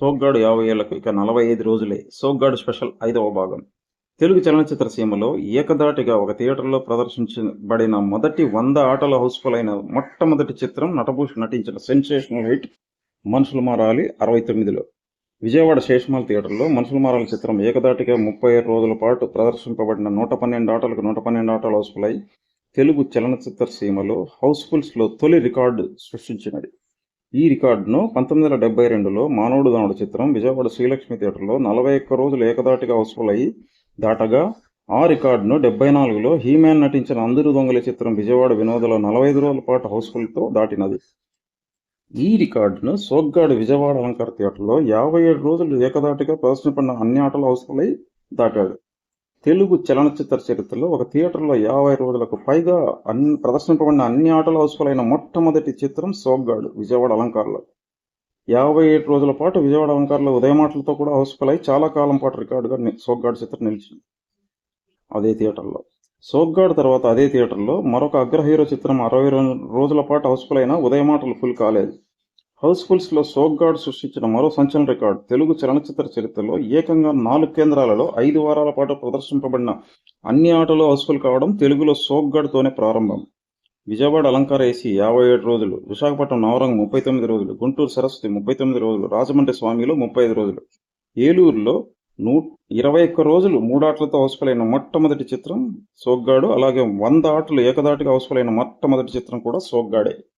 సోగ్గాడు యాభై ఏళ్ళకు ఇక నలభై ఐదు రోజులే. సోగ్గాడు స్పెషల్ ఐదవ భాగం. తెలుగు చలనచిత్ర సీమలో ఏకదాటిగా ఒక థియేటర్లో ప్రదర్శించబడిన మొదటి వంద ఆటల హౌస్ఫుల్ అయిన మొట్టమొదటి చిత్రం నటభూష్ నటించిన సెన్సేషనల్ హిట్ మనుషులు మారాలి అరవై తొమ్మిదిలో. విజయవాడ శేషమాల్ థియేటర్లో మనుషులు మారాలి చిత్రం ఏకదాటిగా ముప్పై ఏడు రోజుల పాటు ప్రదర్శింపబడిన నూట పన్నెండు ఆటలకు నూట పన్నెండు ఆటలు హౌస్ఫుల్ అయి తెలుగు చలనచిత్ర సీమలో హౌస్ఫుల్స్లో తొలి రికార్డు సృష్టించినది. ఈ రికార్డును పంతొమ్మిది వందల డెబ్బై రెండులో మానవుడు దానుడు చిత్రం విజయవాడ శ్రీలక్ష్మి థియేటర్లో నలభై ఒక్క రోజులు ఏకదాటిగా హౌస్ఫుల్ అయి దాటగా ఆ రికార్డును డెబ్బై నాలుగులో హీమ్యాన్ నటించిన అందరు దొంగల చిత్రం విజయవాడ వినోదలో నలభై ఐదు రోజుల పాటు హౌస్ఫుల్తో దాటినది. ఈ రికార్డును సోగ్గాడు విజయవాడ అలంకార థియేటర్లో యాభై ఏడు రోజులు ఏకదాటిగా ప్రదర్శనపడిన అన్ని ఆటలు హౌస్ఫుల్ అయి దాటాడు. తెలుగు చలనచిత్ర చరిత్రలో ఒక థియేటర్లో యాభై రోజులకు పైగా అన్ని ప్రదర్శింపబడిన అన్ని ఆటలు హౌస్ఫుల్ అయిన మొట్టమొదటి చిత్రం సోగ్గాడు విజయవాడ అలంకారంలో. యాభై ఏడు రోజుల పాటు విజయవాడ అలంకారంలో ఉదయమాటలతో కూడా హౌస్ఫుల్ అయి చాలా కాలం పాటు రికార్డుగా సోగ్గాడు చిత్రం నిలిచింది. అదే థియేటర్లో. సోగ్గాడు తర్వాత అదే థియేటర్లో మరొక అగ్ర హీరో చిత్రం అరవై రోజుల పాటు హౌస్ఫుల్ అయిన ఉదయమాటలు ఫుల్ కాలేదు. హౌస్ఫుల్స్లో సోగ్గాడు సృష్టించిన మరో సంచలన రికార్డు. తెలుగు చలనచిత్ర చరిత్రలో ఏకంగా నాలుగు కేంద్రాలలో ఐదు వారాల పాటు ప్రదర్శింపబడిన అన్ని ఆటలు హౌస్ఫుల్ కావడం తెలుగులో సోగ్గాడ్తోనే ప్రారంభం. విజయవాడ అలంకార ఏసీ యాభై ఏడు రోజులు విశాఖపట్నం నవరంగ్ ముప్పై తొమ్మిది రోజులు గుంటూరు సరస్వతి ముప్పై తొమ్మిది రోజులు రాజమండ్రి స్వామిలో ముప్పై ఐదు రోజులు. ఏలూరులో నూ ఇరవై ఒక్క రోజులు మూడాటలతో హౌస్ఫుల్ అయిన మొట్టమొదటి చిత్రం సోగ్గాడు అలాగే వంద ఆటలు ఏకదాటిగా హౌస్ఫుల్ అయిన మొట్టమొదటి చిత్రం కూడా సోగ్గాడే